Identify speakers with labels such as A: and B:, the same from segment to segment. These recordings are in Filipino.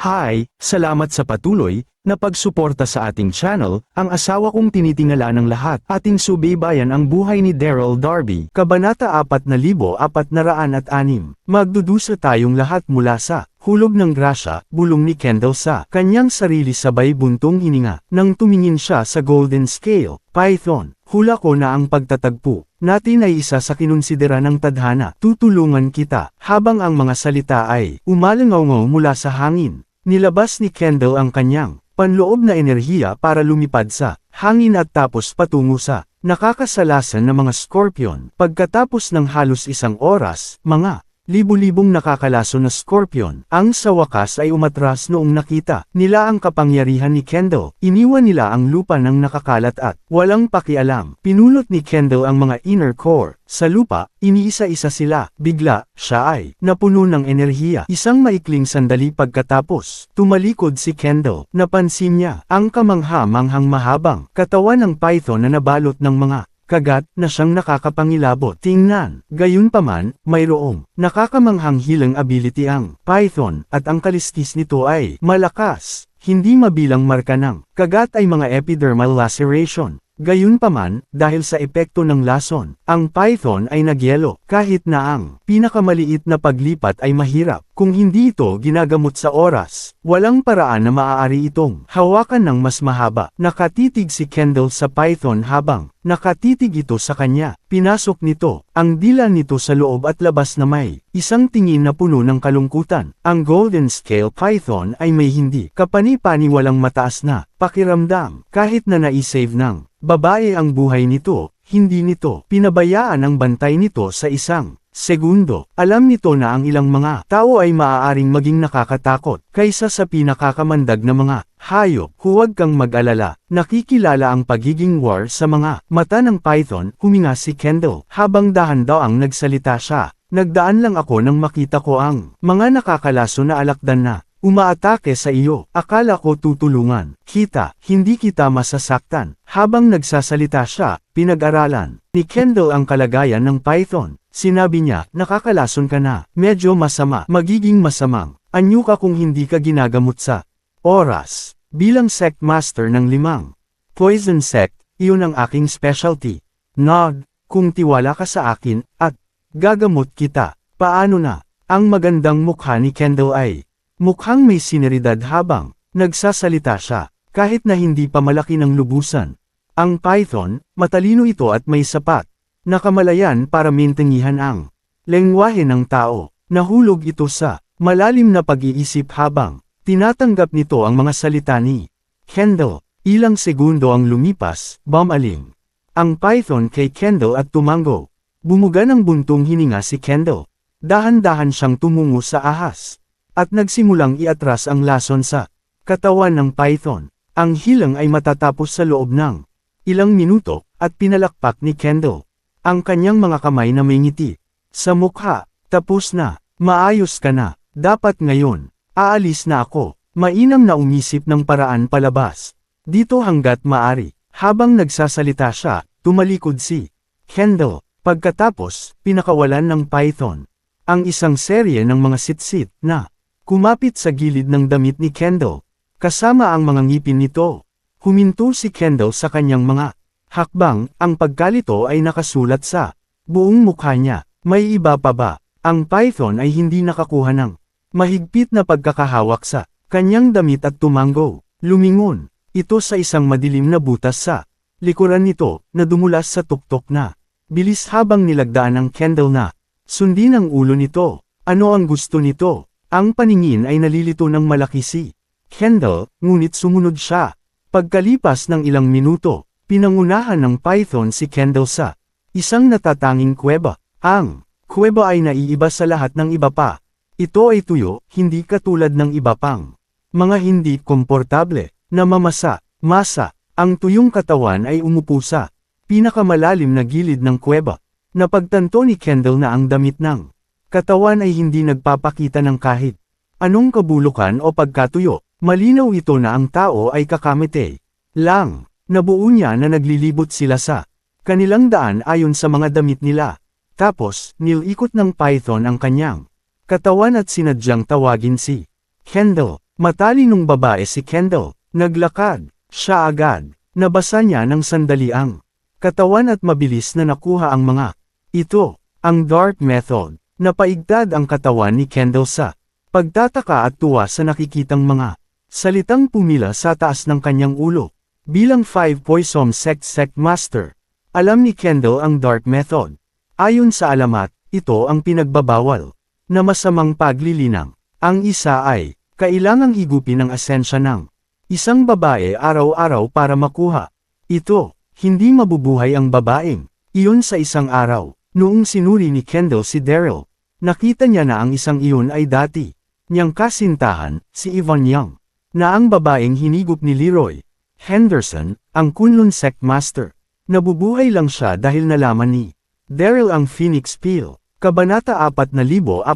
A: Hi, salamat sa patuloy na pagsuporta sa ating channel, ang asawa kong tinitingala ng lahat, ating subaybayan ang buhay ni Daryl Darby. Kabanata 4,406. Magdudusa tayong lahat mula sa hulog ng grasya, bulong ni Kendall sa kanyang sarili sabay buntong hininga. Nang tumingin siya sa golden scale, Python, hula ko na ang pagtatagpo. Natin ay isa sa kinonsidera ng tadhana. Tutulungan kita, habang ang mga salita ay umalangaw mula sa hangin. Nilabas ni Kendall ang kanyang panloob na enerhiya para lumipad sa hangin at tapos patungo sa nakakasalasan ng mga scorpion. Pagkatapos ng halos isang oras, mga libu-libong nakakalaso na scorpion, ang sa wakas ay umatras noong nakita nila ang kapangyarihan ni Kendall. Iniwan nila ang lupa ng nakakalat at walang pakialam. Pinulot ni Kendall ang mga inner core. Sa lupa, iniisa-isa sila. Bigla, siya ay napuno ng enerhiya. Isang maikling sandali pagkatapos, tumalikod si Kendall. Napansin niya ang kamangha-manghang mahabang katawan ng python na nabalot ng mga kagat na siyang nakakapangilabot. Tingnan, gayunpaman, mayroong nakakamanghang hilang ability ang Python at ang kalistis nito ay malakas, hindi mabilang marka ng kagat ay mga epidermal laceration. Gayunpaman, dahil sa epekto ng lason, ang python ay nagyelo, kahit na ang pinakamaliit na paglipat ay mahirap. Kung hindi ito ginagamot sa oras, walang paraan na maaari itong hawakan ng mas mahaba. Nakatitig si Kendall sa python habang nakatitig ito sa kanya. Pinasok nito ang dila nito sa loob at labas na may isang tingin na puno ng kalungkutan. Ang golden scale python ay may hindi kapani-pani walang mataas na pakiramdam kahit na naisave ng babae ang buhay nito, hindi nito pinabayaan ang bantay nito sa isang segundo. Alam nito na ang ilang mga tao ay maaaring maging nakakatakot kaysa sa pinakakamandag na mga hayop. Huwag kang mag-alala, nakikilala ang pagiging war sa mga mata ng python, huminga si Kendall habang dahan-daang nagsalita siya. Nagdaan lang ako nang makita ko ang mga nakakalaso na alakdan na Umaatake sa iyo, akala ko tutulungan. Kita, hindi kita masasaktan. Habang nagsasalita siya, pinag-aralan ni Kendall ang kalagayan ng python. Sinabi niya, nakakalason ka na, medyo masama, magiging masamang. Anyo ka kung hindi ka ginagamot sa oras. Bilang sect master ng limang poison sect, iyon ang aking specialty. Nod, kung tiwala ka sa akin, at gagamot kita. Paano na? Ang magandang mukha ni Kendall ay Mukhang may sineridad habang nagsasalita siya, kahit na hindi pa malaki ng lubusan. Ang python, matalino ito at may sapat. Nakamalayan para mintingihan ang lengwahe ng tao. Nahulog ito sa malalim na pag-iisip habang tinatanggap nito ang mga salita ni Kendall. Ilang segundo ang lumipas, bumaling. Ang python kay Kendall at tumango. Bumuga ng buntong hininga si Kendall. Dahan-dahan siyang tumungo sa ahas at nagsimulang iatras ang lason sa katawan ng python. Ang hilang ay matatapos sa loob ng ilang minuto, at pinalakpak ni Kendall ang kanyang mga kamay na may ngiti. Sa mukha, tapos na, maayos ka na, dapat ngayon, aalis na ako, mainam na umisip ng paraan palabas. Dito hanggat maari, habang nagsasalita siya, tumalikod si Kendall. Pagkatapos, pinakawalan ng python ang isang serye ng mga sitsit na Kumapit sa gilid ng damit ni Kendall. Kasama ang mga ngipin nito. Huminto si Kendall sa kanyang mga hakbang, ang pagkalito ay nakasulat sa buong mukha niya. May iba pa ba? Ang python ay hindi nakakuha ng mahigpit na pagkakahawak sa kanyang damit at tumango. Lumingon. Ito sa isang madilim na butas sa likuran nito na dumulas sa tuktok na. Bilis habang nilagdaan ng Kendall na sundin ang ulo nito. Ano ang gusto nito? Ang paningin ay nalilito ng malaki si Kendall, ngunit sumunod siya. Pagkalipas ng ilang minuto, pinangunahan ng python si Kendall sa isang natatanging kuweba. Ang kuweba ay naiiba sa lahat ng iba pa. Ito ay tuyo, hindi katulad ng iba pang mga hindi komportable, na mamasa, masa. Ang tuyong katawan ay umupo sa pinakamalalim na gilid ng kuweba. Napagtanto ni Kendall na ang damit ng Katawan ay hindi nagpapakita ng kahit anong kabulukan o pagkatuyo, malinaw ito na ang tao ay kakamite. Lang, nabuo niya na naglilibot sila sa kanilang daan ayon sa mga damit nila. Tapos, nilikot ng python ang kanyang katawan at sinadyang tawagin si Kendall. Matalinong babae si Kendall, naglakad, siya agad, nabasa niya ng sandali ang katawan at mabilis na nakuha ang mga ito, ang dart method, napaigtad ang katawan ni Kendall sa pagtataka at tuwa sa nakikitang mga salitang pumila sa taas ng kanyang ulo. Bilang 5 Poison Sect Sect Master, alam ni Kendall ang dart method. Ayon sa alamat, ito ang pinagbabawal na masamang paglilinang. Ang isa ay, kailangang higupin ang asensya ng isang babae araw-araw para makuha. Ito, hindi mabubuhay ang babaeng. Iyon sa isang araw, noong sinuri ni Kendall si Daryl, nakita niya na ang isang iyon ay dati. Niyang kasintahan, si Yvonne Young, na ang babaeng hinigup ni Leroy. Henderson, ang Kunlun Sect Master. Nabubuhay lang siya dahil nalaman ni Daryl ang Phoenix Peel, Kabanata 4407.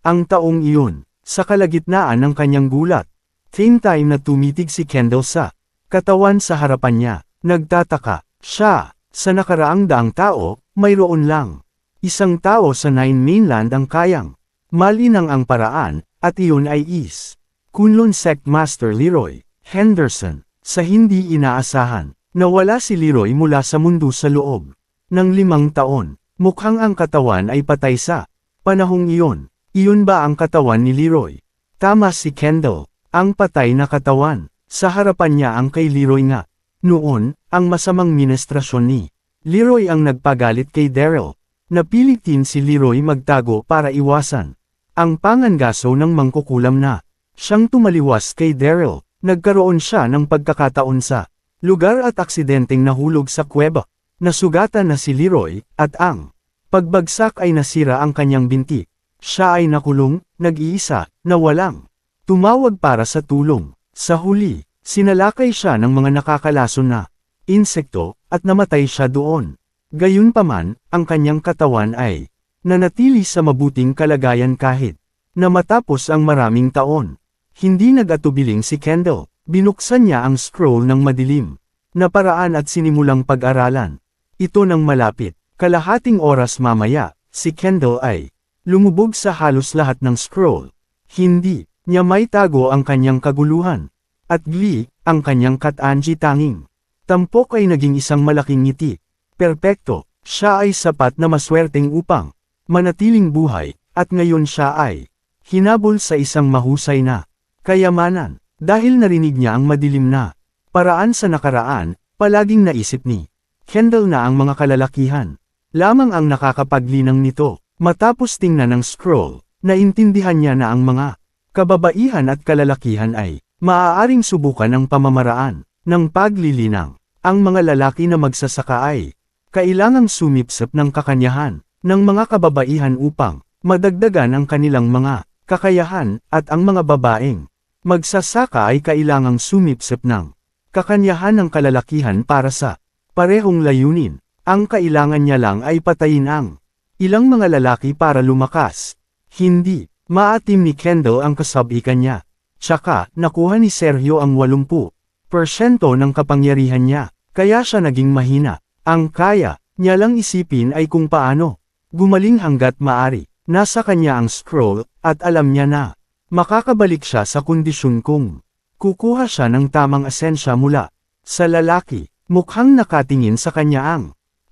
A: Ang taong iyon, sa kalagitnaan ng kanyang gulat, same time na tumitig si Kendall sa katawan sa harapan niya, nagtataka, siya, sa nakaraang daang tao, mayroon lang. Isang tao sa Nine Mainland ang kayang. Malinang ang paraan, at iyon ay is. Kunlun Sect Master Leroy Henderson, sa hindi inaasahan, nawala si Leroy mula sa mundo sa loob. Nang limang taon, mukhang ang katawan ay patay sa panahong iyon. Iyon ba ang katawan ni Leroy? Tama si Kendall, ang patay na katawan. Sa harapan niya ang kay Leroy nga. Noon, ang masamang minestrasyon ni Leroy ang nagpagalit kay Daryl. Napilitin si Leroy magtago para iwasan ang pangangaso ng mangkukulam na. Siyang tumaliwas kay Daryl, nagkaroon siya ng pagkakataon sa lugar at aksidenteng nahulog sa kuweba. Nasugatan na si Leroy, at ang pagbagsak ay nasira ang kanyang binti. Siya ay nakulong, nag-iisa, na walang tumawag para sa tulong. Sa huli, sinalakay siya ng mga nakakalason na insekto, at namatay siya doon. Gayunpaman, ang kanyang katawan ay nanatili sa mabuting kalagayan kahit na matapos ang maraming taon. Hindi nag-atubiling si Kendall, binuksan niya ang scroll ng madilim na paraan at sinimulang pag-aralan. Ito nang malapit, kalahating oras mamaya, si Kendall ay lumubog sa halos lahat ng scroll. Hindi niya may tago ang kanyang kaguluhan. At glee, ang kanyang katanji tanging. Tampok ay naging isang malaking ngiti. Perpekto, siya ay sapat na maswerteng upang manatiling buhay, at ngayon siya ay hinabol sa isang mahusay na kayamanan. Dahil narinig niya ang madilim na paraan sa nakaraan, palaging naisip ni Kendall na ang mga kalalakihan. Lamang ang nakakapaglinang nito. Matapos tingnan ng scroll, naintindihan niya na ang mga kababaihan at kalalakihan ay maaaring subukan ang pamamaraan ng paglilinang. Ang mga lalaki na magsasaka ay kailangang sumipsip ng kakanyahan ng mga kababaihan upang madagdagan ang kanilang mga kakayahan at ang mga babaeng magsasaka ay kailangang sumipsip ng kakanyahan ng kalalakihan para sa parehong layunin. Ang kailangan niya lang ay patayin ang ilang mga lalaki para lumakas. Hindi, maatim ni Kendall ang kasabikan niya. Tsaka, nakuha ni Sergio ang 80% ng kapangyarihan niya, kaya siya naging mahina. Ang kaya, niya lang isipin ay kung paano. Gumaling hanggat maari, nasa kanya ang scroll, at alam niya na. Makakabalik siya sa kondisyon kung kukuha siya ng tamang asensya mula sa lalaki, mukhang nakatingin sa kanya ang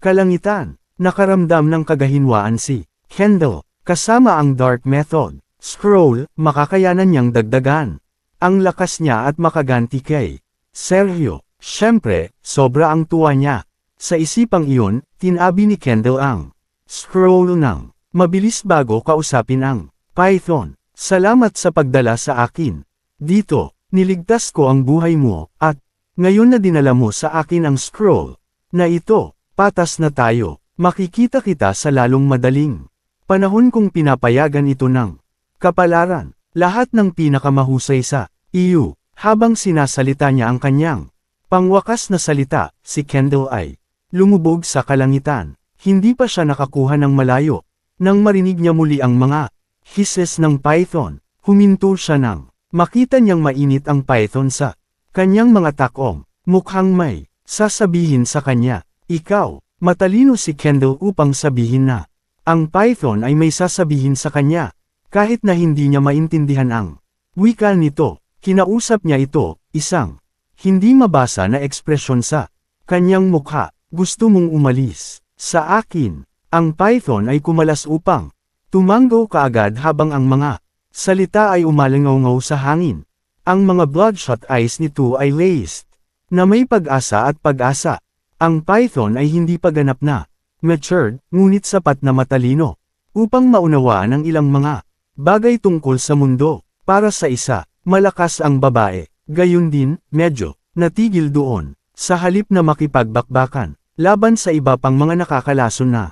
A: kalangitan. Nakaramdam ng kagahinwaan si Kendall, kasama ang Dark Method. Scroll, makakayanan niyang dagdagan. Ang lakas niya at makaganti kay Sergio. Siyempre, sobra ang tuwa niya. Sa isipang iyon, tinabi ni Kendall ang scroll ng mabilis bago kausapin ang Python. Salamat sa pagdala sa akin. Dito, niligtas ko ang buhay mo, at ngayon na dinala mo sa akin ang scroll na ito, patas na tayo. Makikita kita sa lalong madaling panahon kung pinapayagan ito ng kapalaran. Lahat ng pinakamahusay sa iyo, habang sinasalita niya ang kanyang pangwakas na salita, si Kendall ay lumubog sa kalangitan. Hindi pa siya nakakuha ng malayo. Nang marinig niya muli ang mga hisses ng python, huminto siya nang makita niyang mainit ang python sa kanyang mga takong, mukhang may sasabihin sa kanya, ikaw, Matalino si Kendall upang sabihin na, ang Python ay may sasabihin sa kanya, kahit na hindi niya maintindihan ang Wika nito, kinausap niya ito, isang, hindi mabasa na ekspresyon sa kanyang mukha, gusto mong umalis. Sa akin, ang python ay kumalas upang tumanggo kaagad habang ang mga salita ay umalangaw sa hangin. Ang mga bloodshot eyes nito ay laced, na may pag-asa at pag-asa. Ang python ay hindi pa ganap na, matured, ngunit sapat na matalino, upang maunawaan ang ilang mga bagay tungkol sa mundo. Para sa isa, malakas ang babae, gayon din, medyo, natigil doon, sa halip na makipagbakbakan, laban sa iba pang mga nakakalason na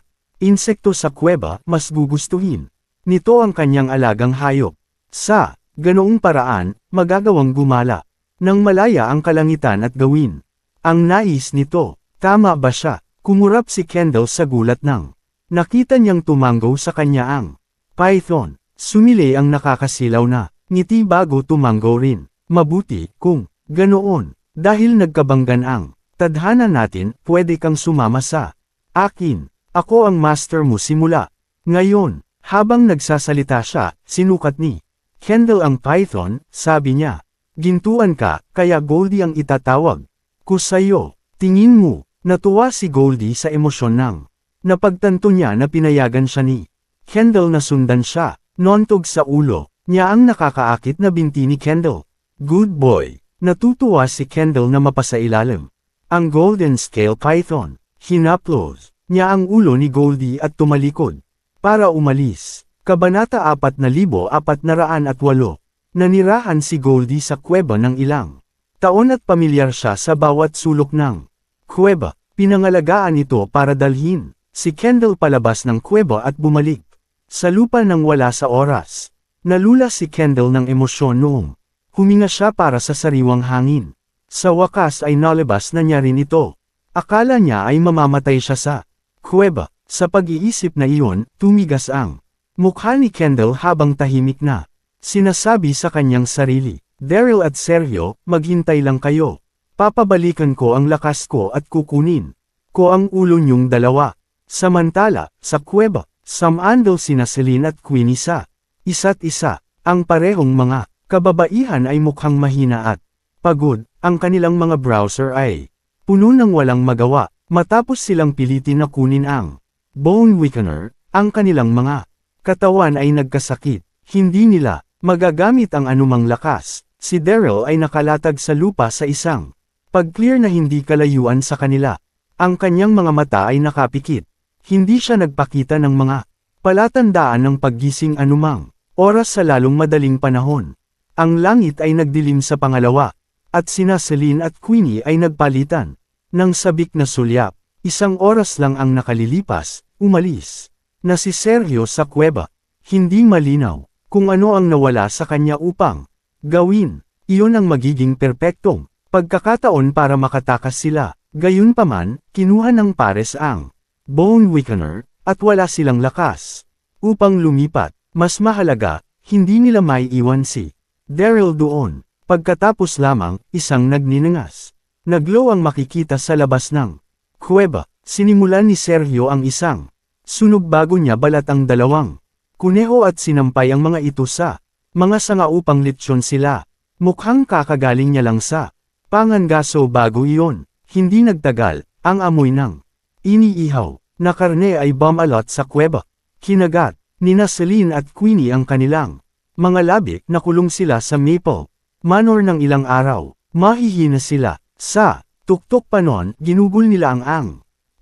A: insekto sa kuweba, mas gugustuhin. Nito ang kanyang alagang hayop. Sa ganoong paraan, magagawang gumala. Nang malaya ang kalangitan at gawin. Ang nais nito, tama ba siya? Kumurap si Kendall sa gulat nang. Nakita niyang tumanggo sa kanya ang python. Sumili ang nakakasilaw na, ngiti bago tumanggo rin. Mabuti, kung, ganoon, dahil nagkabanggan ang, tadhana natin, pwede kang sumama sa akin. Ako ang master mo simula. Ngayon, habang nagsasalita siya, sinukat ni Kendall ang python, sabi niya. Gintuan ka, kaya Goldie ang itatawag. Ko sa'yo, tingin mo, natuwa si Goldie sa emosyon ng. Napagtanto niya na pinayagan siya ni Kendall na sundan siya, nontog sa ulo, niya ang nakakaakit na binti ni Kendall. Good boy, natutuwa si Kendall na mapasailalim. Ang Golden Scale Python, hinaplos, niya ang ulo ni Goldie at tumalikod. Para umalis, Kabanata 4,408 Nanirahan si Goldie sa kuweba ng ilang taon at pamilyar siya sa bawat sulok ng kuweba. Pinangalagaan ito para dalhin si Kendall palabas ng kuweba at bumalik sa lupa nang wala sa oras. Nalula si Kendall ng emosyon noong huminga siya para sa sariwang hangin. Sa wakas ay nalabas na niya rin ito. Akala niya ay mamamatay siya sa kuweba. Sa pag-iisip na iyon, tumigas ang mukha ni Kendall habang tahimik na. Sinasabi sa kanyang sarili, Daryl at Sergio, maghintay lang kayo. Papabalikan ko ang lakas ko at kukunin ko ang ulo niyong dalawa. Samantala, sa kuweba, samandal sina Celine at Queenie sa isa't isa. Ang parehong mga kababaihan ay mukhang mahina at pagod, ang kanilang mga browser ay puno ng walang magawa, matapos silang pilitin na kunin ang bone weakener, ang kanilang mga katawan ay nagkasakit, hindi nila Magagamit ang anumang lakas, si Daryl ay nakalatag sa lupa sa isang pag-clear na hindi kalayuan sa kanila. Ang kanyang mga mata ay nakapikit. Hindi siya nagpakita ng mga palatandaan ng paggising anumang oras sa lalong madaling panahon. Ang langit ay nagdilim sa pangalawa, at sina Celine at Queenie ay nagpalitan. Nang sabik na sulyap, isang oras lang ang nakalilipas, umalis. Na si Sergio sa kuweba. Hindi malinaw kung ano ang nawala sa kanya upang gawin. Iyon ang magiging perpektong pagkakataon para makatakas sila. Gayunpaman, kinuha ng pares ang bone weakener, at wala silang lakas. Upang lumipat, mas mahalaga, hindi nila may iwan si Daryl doon. Pagkatapos lamang, isang nagninangas. Naglow ang makikita sa labas ng kuweba. Sinimulan ni Sergio ang isang sunog bago niya balat ang dalawang Kuneho at sinampay ang mga ito sa mga sanga upang litsyon sila. Mukhang kakagaling niya lang sa pangangaso bago iyon. Hindi nagtagal, ang amoy ng iniihaw na karne ay bumalot sa kuweba. Kinagat, ni Celine at Queenie ang kanilang mga labi na kulong sila sa maple. Manor ng ilang araw, mahihina sila. Sa tuktok pa noon, ginugol nila ang ang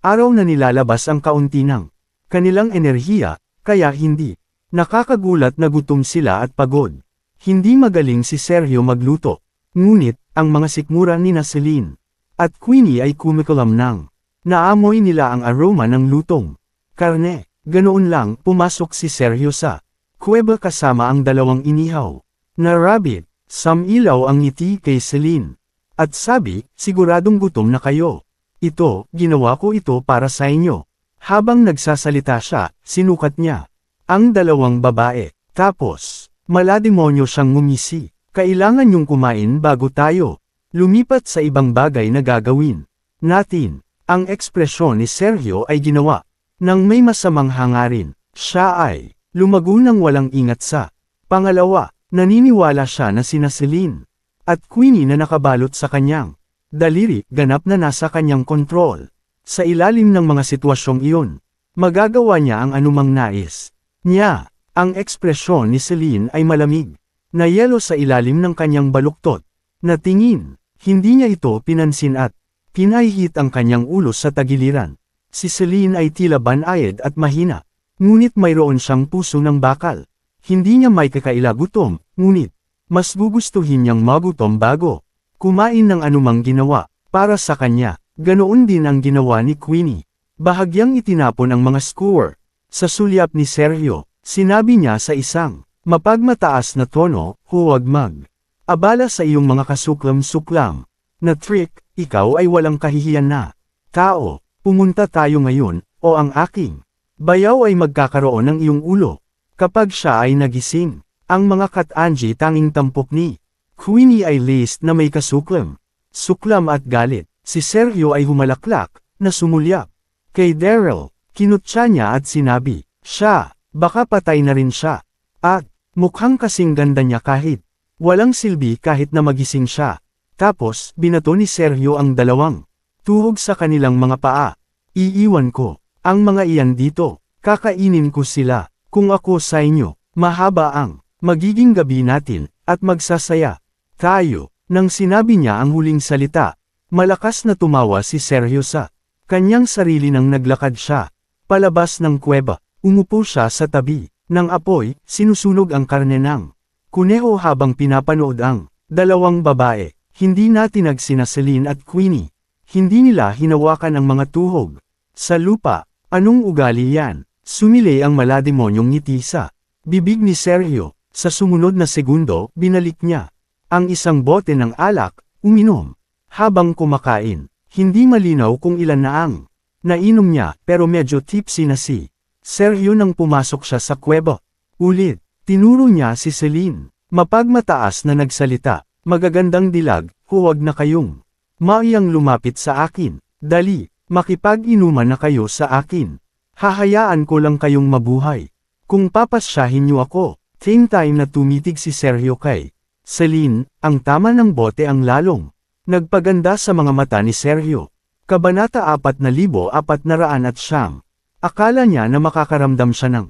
A: araw na nilalabas ang kaunti ng kanilang enerhiya, kaya hindi Nakakagulat na gutom sila at pagod. Hindi magaling si Sergio magluto. Ngunit, ang mga sikmura ni Celine at Queenie ay kumikulam nang naamoy nila ang aroma ng lutong karne. Ganoon lang, pumasok si Sergio sa kuweba kasama ang dalawang inihaw na rabbit. Samilaw ang ngiti kay Celine. At sabi, siguradong gutom na kayo. Ito, ginawa ko ito para sa inyo. Habang nagsasalita siya, sinukat niya ang dalawang babae. Tapos, malademonyo siyang ngumisi. Kailangan yung kumain bago tayo. Lumipat sa ibang bagay na gagawin. Natin, ang ekspresyon ni Sergio ay ginawa. Nang may masamang hangarin, siya ay lumago ng walang ingat sa. Pangalawa, Naniniwala siya na sina Celine at Queenie na nakabalot sa kanyang daliri ganap na nasa kanyang kontrol. Sa ilalim ng mga sitwasyong iyon, magagawa niya ang anumang nais. Niya, ang ekspresyon ni Celine ay malamig, na yelo sa ilalim ng kanyang baluktot, na tingin, hindi niya ito pinansin at pinahihit ang kanyang ulo sa tagiliran. Si Celine ay tila banayad at mahina, ngunit mayroon siyang puso ng bakal. Hindi niya may kakaila gutom, ngunit, mas gugustuhin niyang magutom bago kumain ng anumang ginawa, para sa kanya, ganoon din ang ginawa ni Queenie. Bahagyang itinapon ang mga score. Sa sulyap ni Sergio, sinabi niya sa isang mapagmataas na tono, huwag mag. Abala sa iyong mga kasuklam-suklam. Na trick, ikaw ay walang kahihiyan na. Tao, pumunta tayo ngayon, o ang aking. Bayaw ay magkakaroon ng iyong ulo. Kapag siya ay nagising, ang mga katanji tanging tampok ni Queenie ay list na may kasuklam. Suklam at galit, si Sergio ay humalaklak, na sumulyap. Kay Daryl, kinutsa niya at sinabi, siya, baka patay na rin siya. At, mukhang kasing ganda niya kahit, walang silbi kahit na magising siya. Tapos, binato ni Sergio ang dalawang, tuhog sa kanilang mga paa. Iiwan ko, ang mga iyan dito, kakainin ko sila, kung ako sa inyo, mahaba ang, magiging gabi natin, at magsasaya. Tayo, nang sinabi niya ang huling salita, malakas na tumawa si Sergio sa kanyang sarili nang naglakad siya. Palabas ng kuweba, umupo siya sa tabi, ng apoy, sinusunog ang karne ng kuneho habang pinapanood ang dalawang babae. Hindi natin nagsina Celine at Queenie. Hindi nila hinawakan ang mga tuhog. Sa lupa, anong ugali yan? Sumili ang malademonyong ngiti sa bibig ni Sergio. Sa sumunod na segundo, binalik niya ang isang bote ng alak, uminom. Habang kumakain, hindi malinaw kung ilan na ang nainom niya pero medyo tipsy na si Sergio nang pumasok siya sa kwebo. Ulit, tinuro niya si Celine. Mapagmataas na nagsalita, magagandang dilag, huwag na kayong maiyang lumapit sa akin. Dali, makipag-inuman na kayo sa akin. Hahayaan ko lang kayong mabuhay. Kung papasyahin niyo ako, Same time na tumitig si Sergio kay Celine, ang tama ng bote ang lalong. Nagpaganda sa mga mata ni Sergio. Kabanata 4,400 at siyam. Akala niya na makakaramdam siya ng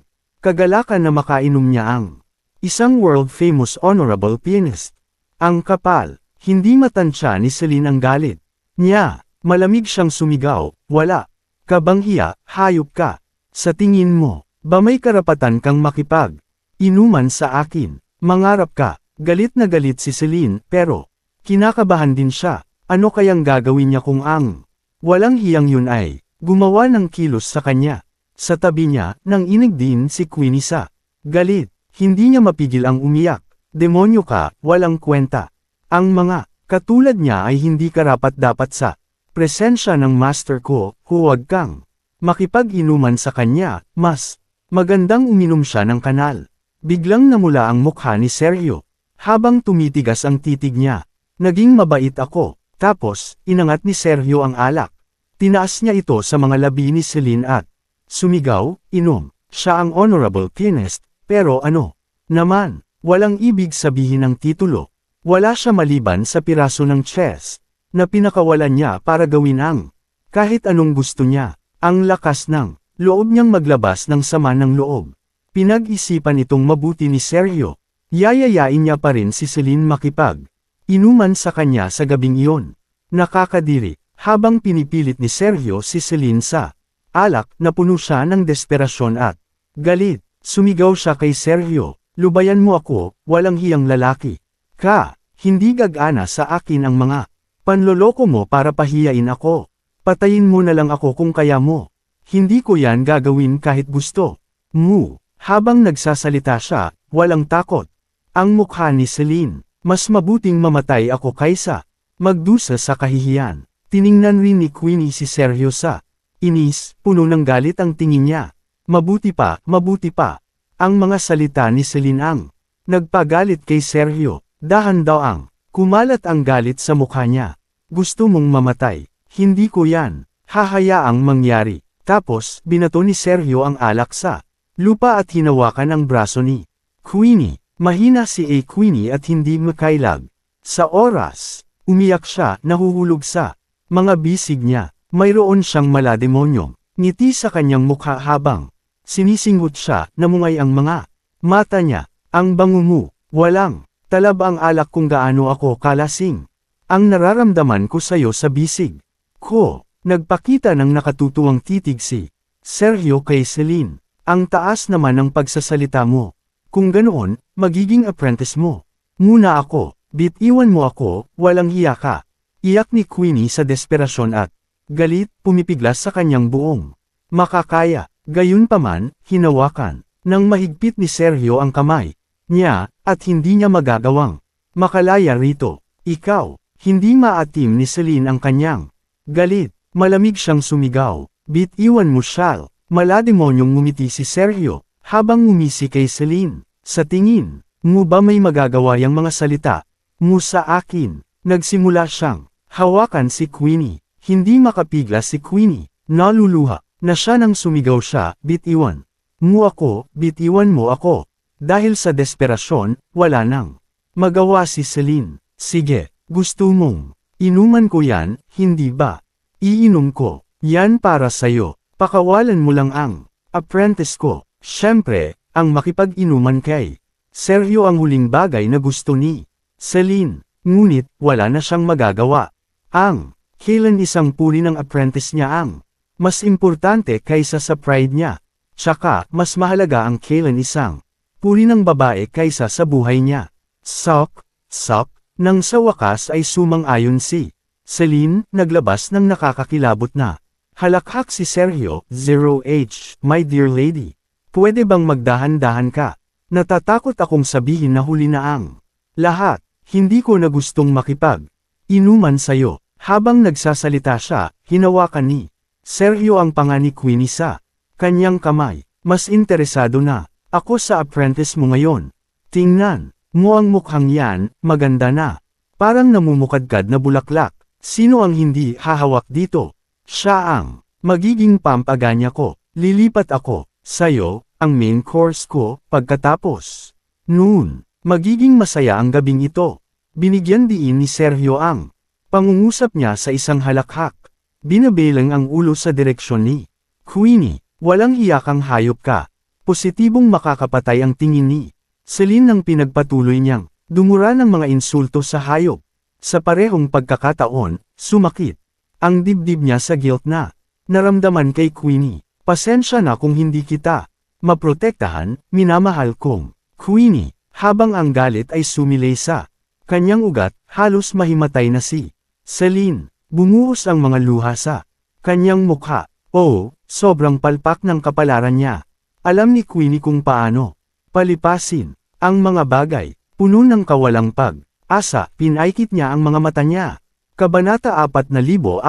A: kagalakan na makainom niya ang isang world-famous honorable pianist. Ang kapal, hindi matansya ni Celine ang galit. Niya, malamig siyang sumigaw, wala. Kabanghiya, hayop ka. Sa tingin mo, ba may karapatan kang makipag? Inuman sa akin. Mangarap ka. Galit na galit si Celine, pero, kinakabahan din siya. Ano kayang gagawin niya kung ang walang hiyang yun ay, gumawa ng kilos sa kanya. Sa tabi niya, nang inig din si Queenie sa galit. Hindi niya mapigil ang umiyak. Demonyo ka, walang kwenta. Ang mga katulad niya ay hindi karapat dapat sa presensya ng master ko, huwag kang makipag-inuman sa kanya, mas magandang uminom siya ng kanal. Biglang namula ang mukha ni Sergio. Habang tumitigas ang titig niya. Naging mabait ako. Tapos, inangat ni Sergio ang alak. Tinaas niya ito sa mga labi ni Celine at sumigaw, inom. Siya ang honorable pianist, pero ano? Naman, walang ibig sabihin ng titulo. Wala siya maliban sa piraso ng chess, na pinakawalan niya para gawin ang kahit anong gusto niya. Ang lakas ng loob niyang maglabas ng sama ng loob. Pinag-isipan itong mabuti ni Sergio. Yayayain niya pa rin si Celine makipag. Inuman sa kanya sa gabing iyon. Nakakadiri, habang pinipilit ni Sergio si Celine sa alak na puno siya ng desperasyon at galit. Sumigaw siya kay Sergio, lubayan mo ako, walang hiyang lalaki. Ka, hindi gagana sa akin ang mga panloloko mo para pahiyain ako. Patayin mo na lang ako kung kaya mo. Hindi ko yan gagawin kahit gusto. Mu. Habang nagsasalita siya, walang takot. Ang mukha ni Celine, mas mabuting mamatay ako kaysa magdusa sa kahihiyan. Tiningnan rin ni Queenie si Sergio sa inis, puno ng galit ang tingin niya. Mabuti pa, mabuti pa. Ang mga salita ni Celine ang nagpagalit kay Sergio, dahan daw ang kumalat ang galit sa mukha niya. Gusto mong mamatay, hindi ko yan, hahayaang mangyari. Tapos, binato ni Sergio ang alak sa lupa at hinawakan ang braso ni Queenie. Mahina si A. Queenie at hindi makailag. Sa oras, umiyak siya, nahuhulog sa mga bisig niya. Mayroon siyang malademonyo. Ngiti sa kanyang mukha habang sinisingot siya, namungay ang mga mata niya. Ang bangungu, walang talab ang alak kung gaano ako kalasing. Ang nararamdaman ko sa'yo sa bisig ko, nagpakita ng nakatutuwang titig si Sergio kay Celine. Ang taas naman ng pagsasalita mo. Kung ganoon, magiging apprentice mo. Muna ako, bitiwan mo ako, walang hiya ka. Iyak ni Queenie sa desperasyon at galit, pumipiglas sa kanyang buong makakaya. Gayunpaman, hinawakan ng mahigpit ni Sergio ang kamay niya at hindi niya magagawang makalaya rito. Ikaw, hindi maatim ni Celine ang kanyang galit. Malamig siyang sumigaw. Bitiwan mo siya. Malademonyong ngumiti si Sergio habang ngumisi kay Celine. Sa tingin, mo ba may magagawa yang mga salita? Mo sa akin, nagsimula siyang hawakan si Queenie. Hindi makapigla si Queenie. Naluluha na siya nang sumigaw siya, bitiwan. Mo ako, bitiwan mo ako. Dahil sa desperasyon, wala nang magawa si Celine. Sige, gusto mong inuman ko yan, hindi ba? Iinom ko, yan para sa'yo. Pakawalan mo lang ang apprentice ko. Siyempre, ang makipag-inuman kay Sergio ang huling bagay na gusto ni Celine. Ngunit, wala na siyang magagawa. Ang kailan isang puri ng apprentice niya ang mas importante kaysa sa pride niya. Tsaka, mas mahalaga ang kailan isang puri ng babae kaysa sa buhay niya. Sok, sok, nang sa wakas ay sumang-ayon si Celine, naglabas ng nakakakilabot na. Halakhak si Sergio, 0H, my dear lady. Pwede bang magdahan-dahan ka? Natatakot akong sabihin na huli na ang lahat. Hindi ko na gustong makipag. Inuman sayo. Habang nagsasalita siya, hinawakan ni Sergio ang panga ni Queenie sa kanyang kamay. Mas interesado na ako sa apprentice mo ngayon. Tingnan mo ang mukhang yan, maganda na. Parang namumukadkad na bulaklak. Sino ang hindi hahawak dito? Siya ang magiging pampaganya ko. Lilipat ako sa'yo, ang main course ko, pagkatapos. Noon, magiging masaya ang gabing ito. Binigyan diin ni Sergio ang pangungusap niya sa isang halakhak. Binabelang ang ulo sa direksyon ni Queenie. Walang iyakang hayop ka. Positibong makakapatay ang tingin ni Celine nang pinagpatuloy niyang dumura ng mga insulto sa hayop. Sa parehong pagkakataon, sumakit. Ang dibdib niya sa guilt na naramdaman kay Queenie. Pasensya na kung hindi kita maprotektahan, minamahal kong Queenie, habang ang galit ay sumilay sa kanyang ugat, halos mahimatay na si Celine. Bumuhos ang mga luha sa kanyang mukha. Oo, sobrang palpak ng kapalaran niya. Alam ni Queenie kung paano palipasin ang mga bagay, puno ng kawalang pag. Asa, pinaikit niya ang mga mata niya. Kabanata 4,410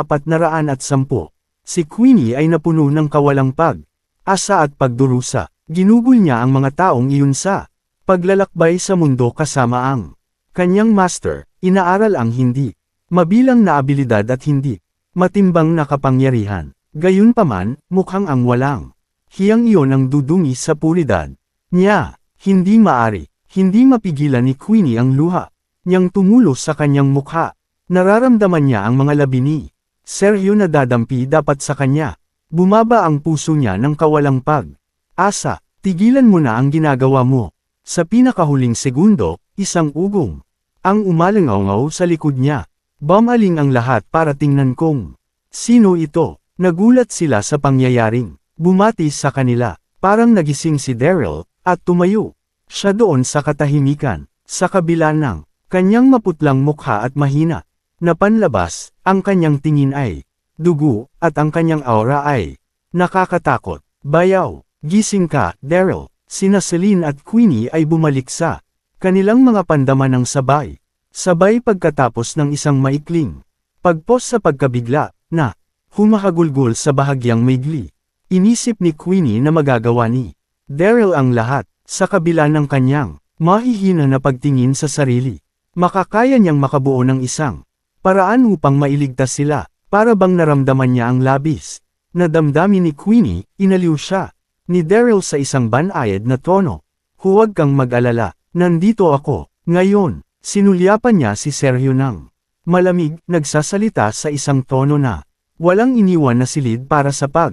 A: Si Queenie ay napuno ng kawalang pag. Asa at pagdurusa. Ginugol niya ang mga taong iyon sa paglalakbay sa mundo kasama ang kanyang master, inaaral ang hindi mabilang na abilidad at hindi matimbang na kapangyarihan. Gayunpaman, mukhang ang walang hiyang iyon ang dudungi sa pulidad niya. Hindi maari, hindi mapigilan ni Queenie ang luha niyang tumulo sa kanyang mukha. Nararamdaman niya ang mga labi ni Sergio na dadampi dapat sa kanya. Bumaba ang puso niya ng kawalang pag. Asa, tigilan mo na ang ginagawa mo. Sa pinakahuling segundo, isang ugong. Ang umalangaw sa likod niya. Bamaling ang lahat para tingnan kong. Sino ito? Nagulat sila sa pangyayaring. Bumati sa kanila. Parang nagising si Daryl, at tumayo. Siya doon sa katahimikan. Sa kabila ng kanyang maputlang mukha at mahina. Napanlabas, ang kanyang tingin ay dugo, at ang kanyang aura ay nakakatakot. Bayaw, gising ka, Daryl. Sina Celine at Queenie ay bumalik sa kanilang mga pandaman ng sabay. Sabay pagkatapos ng isang maikling pagpos sa pagkabigla, na humahagulgol sa bahagyang maigli. Inisip ni Queenie na magagawa ni Daryl ang lahat, sa kabila ng kanyang mahihina na pagtingin sa sarili. Makakaya niyang makabuo ng isang paraan upang mailigtas sila, para bang naramdaman niya ang labis. Nadamdamin ni Queenie, inaliw siya ni Daryl sa isang banayad na tono. Huwag kang mag-alala, Nandito ako. Ngayon, sinulyapan niya si Sergio ng malamig, nagsasalita sa isang tono na walang iniwan na silid para sa pag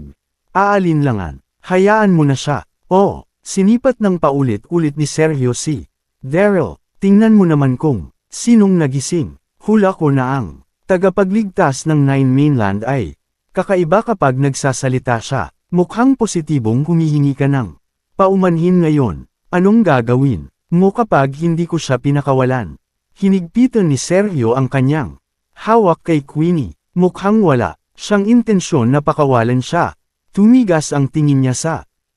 A: aalinlangan. Hayaan mo na siya. Oh, sinipat ng paulit-ulit ni Sergio si Daryl, tingnan mo naman kung sinong nagising. Hula ko na ang tagapagligtas ng Nine Mainland ay kakaiba kapag nagsasalita siya. Mukhang positibong humihingi ka ng paumanhin ngayon. Anong gagawin mo kapag hindi ko siya pinakawalan? Hinigpitan ni Sergio ang kanyang hawak kay Queenie. Mukhang wala siyang intensyon na pakawalan siya. Tumigas ang tingin niya sa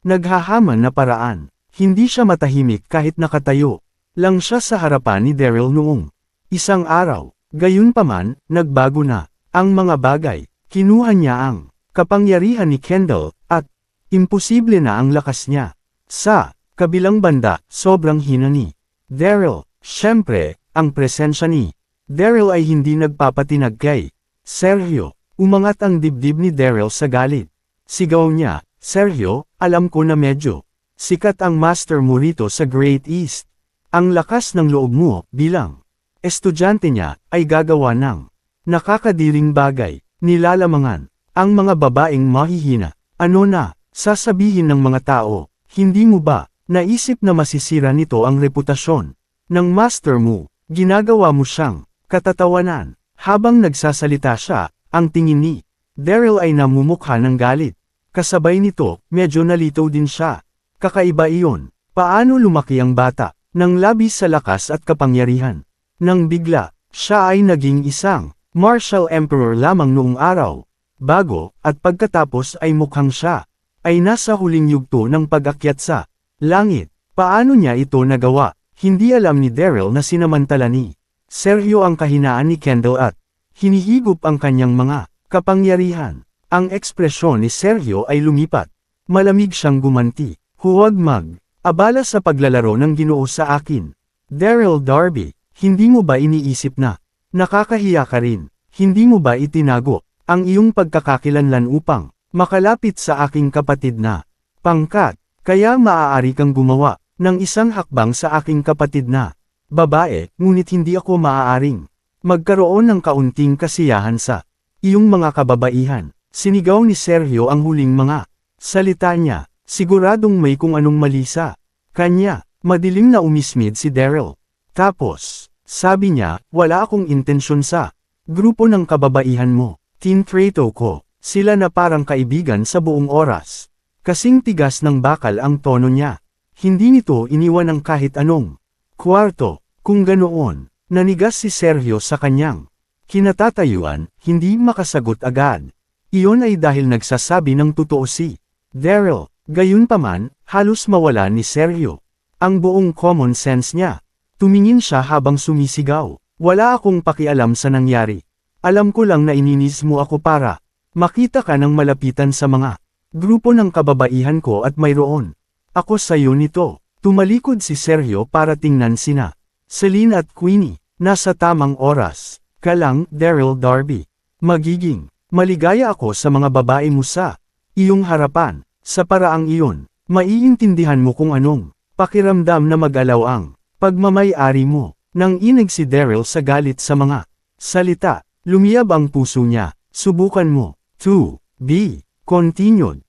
A: naghahaman na paraan. Hindi siya matahimik kahit nakatayo. Lang siya sa harapan ni Daryl noong isang araw. Gayunpaman, nagbago na ang mga bagay. Kinuha niya ang kapangyarihan ni Kendall at imposible na ang lakas niya. Sa kabilang banda, sobrang hina ni Daryl. Siyempre, ang presensya ni Daryl ay hindi nagpapatinag kay Sergio. Umangat ang dibdib ni Daryl sa galit. Sigaw niya, Sergio, alam ko na medyo sikat ang master mo rito sa Great East. Ang lakas ng loob mo bilang estudyante niya ay gagawa ng nakakadiring bagay, nilalamangan, ang mga babaeng mahihina. Ano na, sasabihin ng mga tao, hindi mo ba, naisip na masisira nito ang reputasyon ng master mo, ginagawa mo siyang katatawanan. Habang nagsasalita siya, ang tingin ni Daryl ay namumukha ng galit. Kasabay nito, medyo nalitaw din siya. Kakaiba iyon. Paano lumaki ang bata, ng labis sa lakas at kapangyarihan. Nang bigla, siya ay naging isang martial emperor lamang noong araw. Bago, at pagkatapos ay mukhang siya, ay nasa huling yugto ng pag-akyat sa langit. Paano niya ito nagawa? Hindi alam ni Daryl na sinamantala ni Sergio ang kahinaan ni Kendall at hinihigop ang kanyang mga kapangyarihan. Ang ekspresyon ni Sergio ay lumipat. Malamig siyang gumanti. Huwag mag, abala sa paglalaro ng ginoo sa akin. Daryl Darby, hindi mo ba iniisip na, nakakahiya ka rin, hindi mo ba itinago, ang iyong pagkakakilanlan upang, makalapit sa aking kapatid na, pangkat, kaya maaari kang gumawa, ng isang hakbang sa aking kapatid na, babae, ngunit hindi ako maaaring, magkaroon ng kaunting kasiyahan sa, iyong mga kababaihan. Sinigaw ni Sergio ang huling mga salita niya, siguradong may kung anong mali sa kanya, madilim na umismid si Daryl. Tapos, sabi niya, wala akong intensyon sa grupo ng kababaihan mo, tintrato ko, sila na parang kaibigan sa buong oras. Kasing tigas ng bakal ang tono niya. Hindi nito iniwan ng kahit anong kwarto, kung ganoon, nanigas si Sergio sa kanyang kinatatayuan, hindi makasagot agad. Iyon ay dahil nagsasabi ng totoo si Daryl, gayunpaman, halos mawala ni Sergio. Ang buong common sense niya. Tumingin siya habang sumisigaw. Wala akong pakialam sa nangyari. Alam ko lang na ininis mo ako para makita ka ng malapitan sa mga grupo ng kababaihan ko at mayroon. Ako sayo nito. Tumalikod si Sergio para tingnan sina Celine at Queenie. Nasa tamang oras. Kalang, Daryl Darby. Magiging Maligaya ako sa mga babae mo sa iyong harapan. Sa paraang iyon, maiintindihan mo kung anong pakiramdam na mag-alaw ang pagmamayari mo. Nang inig si Daryl sa galit sa mga salita, lumiyab ang puso niya. Subukan mo. 2. B. Continued.